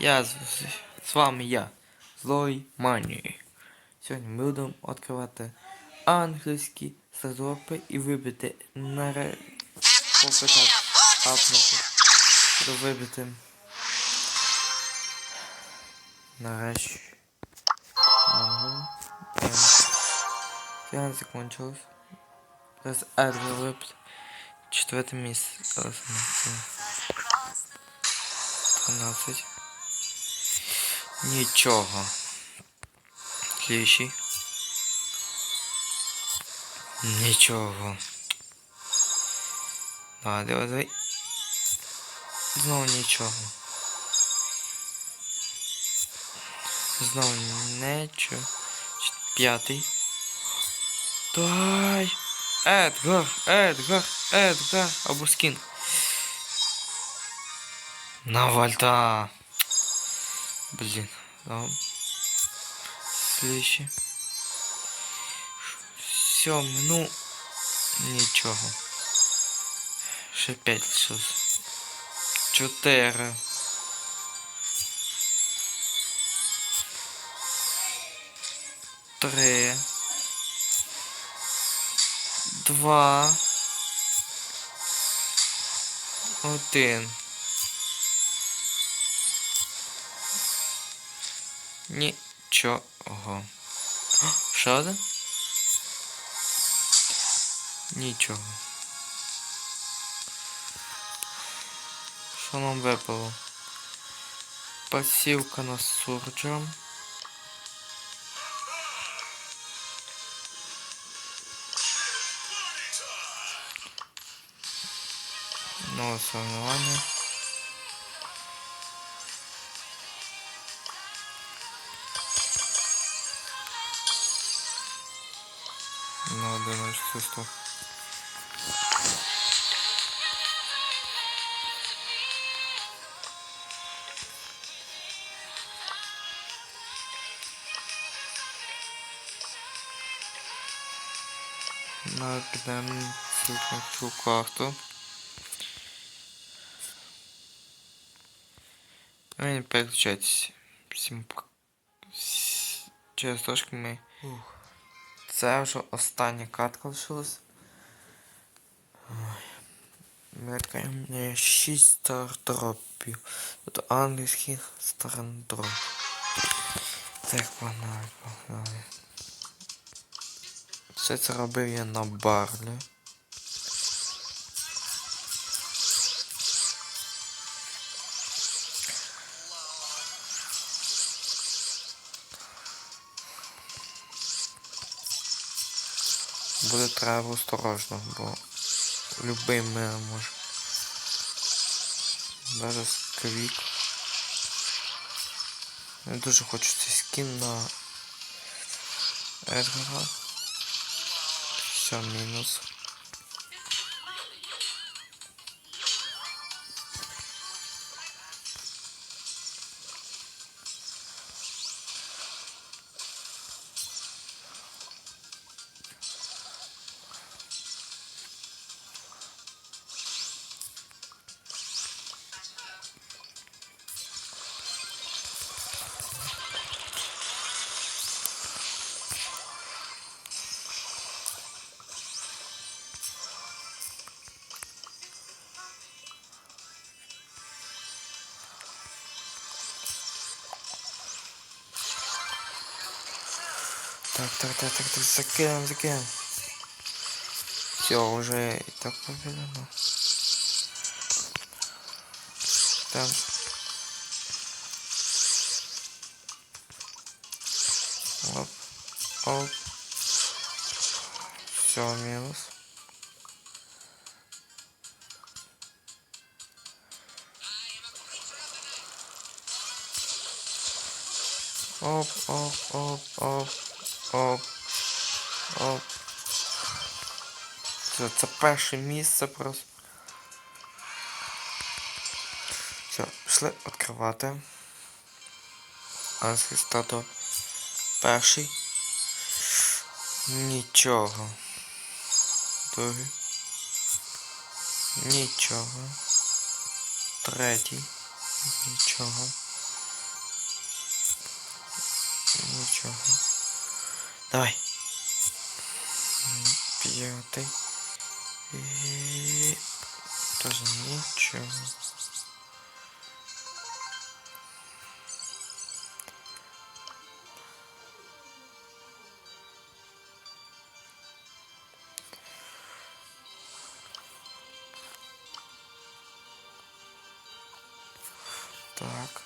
Я з, з вами я, Злой Мані. Сьогодні ми будемо відкривати англійські стартопи і вибити на попитати апнути. Вибити. Нарешті. Ага. Ем. Закончилось. Зараз Едвар випити. Четверте місце. Зараз ми це. 13. Нічого. Слідчий. Нічого. Давай, давай, давай. Знову нічого. Знову нічого. Ч- П'ятий. Дай! Едгар! Едгар! Едгар! Або скін. На вальта. Блин. Там. Слідчі. Сьомий, ну. Нічого. Ще п'ять лишилось. Чотири. Три. Два. Один. Нічого. Що один? Нічого. Що нам випало? Пасівка на сурджа. Нове соревновання. Ну, одиночку стоп. Ну, підемо цю карту. Ви не. Всім пок- с- Через трошки ми. Це вже остання катка лишилась. Ой. Ми відкриємо 6 стартропів. Тут англійських стартроп. Так, погнали, погнали. Все це робив я на барлі. Буде треба осторожно, бо любий може. Зараз квік. Я дуже хочу цей скін на Едгара. Все, мінус. Так, так, так, так, так, закинем, закинем. Все, уже и так победено. Там. Оп, оп. Все, минус. Оп, оп, оп, оп, оп, оп. Це, це перше місце просто. Все, пішли відкривати. Анський стато. Перший. Нічого. Другий. Нічого. Третій. Нічого. Нічого. Давай. М, П'ятий. І... Тоже нічого. Так.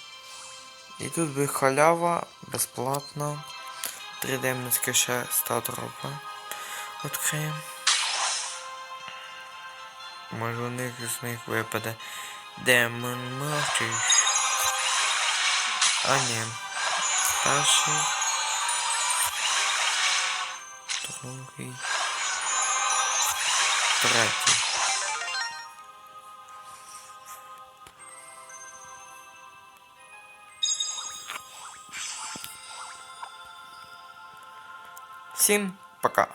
І тут би халява безплатно. 3D миски ще 100. Відкриємо. Може у них з них випаде Демон Мовчий. А ні. Перший. Другий. Третій. Всім пока.